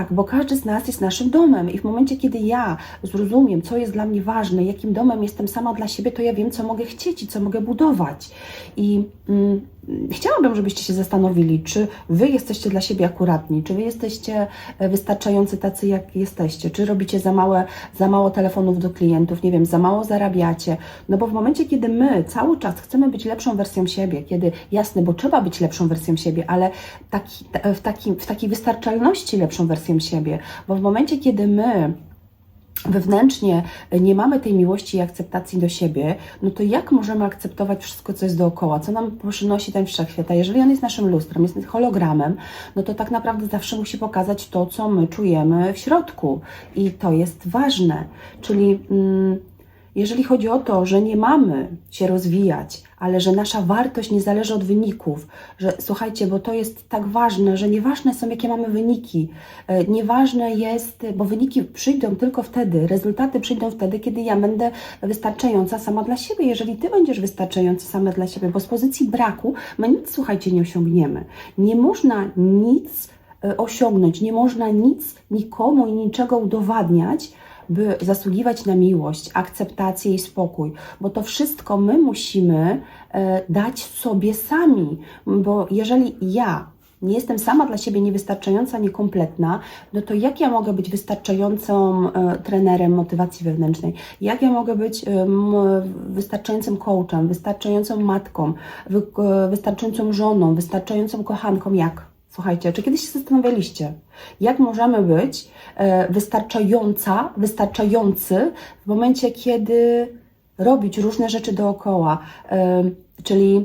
Tak, bo każdy z nas jest naszym domem i w momencie, kiedy ja zrozumiem, co jest dla mnie ważne, jakim domem jestem sama dla siebie, to ja wiem, co mogę chcieć i co mogę budować. I mm, chciałabym, żebyście się zastanowili, czy wy jesteście dla siebie akuratni, czy wy jesteście e, wystarczający tacy, jak jesteście, czy robicie za, małe, za mało telefonów do klientów, nie wiem, za mało zarabiacie. No bo w momencie, kiedy my cały czas chcemy być lepszą wersją siebie, kiedy jasne, bo trzeba być lepszą wersją siebie, ale taki, ta- w, takim, w takiej wystarczalności lepszą wersją siebie, bo w momencie, kiedy my wewnętrznie nie mamy tej miłości i akceptacji do siebie, no to jak możemy akceptować wszystko, co jest dookoła, co nam przynosi ten wszechświat? A jeżeli on jest naszym lustrem, jest hologramem, no to tak naprawdę zawsze musi pokazać to, co my czujemy w środku. I to jest ważne. Czyli mm, jeżeli chodzi o to, że nie mamy się rozwijać, ale że nasza wartość nie zależy od wyników, że słuchajcie, bo to jest tak ważne, że nieważne są, jakie mamy wyniki, e, nieważne jest, bo wyniki przyjdą tylko wtedy, rezultaty przyjdą wtedy, kiedy ja będę wystarczająca sama dla siebie, jeżeli ty będziesz wystarczająca sama dla siebie, bo z pozycji braku my nic, słuchajcie, nie osiągniemy. Nie można nic e, osiągnąć, nie można nic nikomu i niczego udowadniać, by zasługiwać na miłość, akceptację i spokój, bo to wszystko my musimy e, dać sobie sami, bo jeżeli ja nie jestem sama dla siebie niewystarczająca, niekompletna, no to jak ja mogę być wystarczającą e, trenerem motywacji wewnętrznej? Jak ja mogę być e, wystarczającym coachem, wystarczającą matką, wy, e, wystarczającą żoną, wystarczającą kochanką? Jak? Słuchajcie, czy kiedyś się zastanawialiście, jak możemy być e, wystarczająca, wystarczający w momencie, kiedy robić różne rzeczy dookoła? E, czyli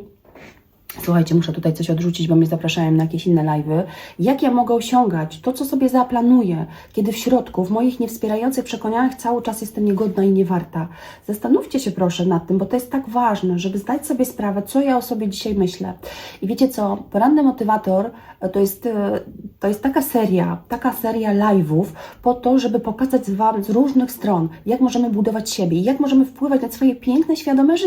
Słuchajcie, muszę tutaj coś odrzucić, bo mnie zapraszają na jakieś inne live'y. Jak ja mogę osiągać to, co sobie zaplanuję, kiedy w środku, w moich niewspierających przekonaniach cały czas jestem niegodna i niewarta? Zastanówcie się proszę nad tym, bo to jest tak ważne, żeby zdać sobie sprawę, co ja o sobie dzisiaj myślę. I wiecie co? Poranny motywator e, to jest, e, to jest taka seria, taka seria live'ów po to, żeby pokazać Wam z różnych stron, jak możemy budować siebie i jak możemy wpływać na swoje piękne, świadome życie.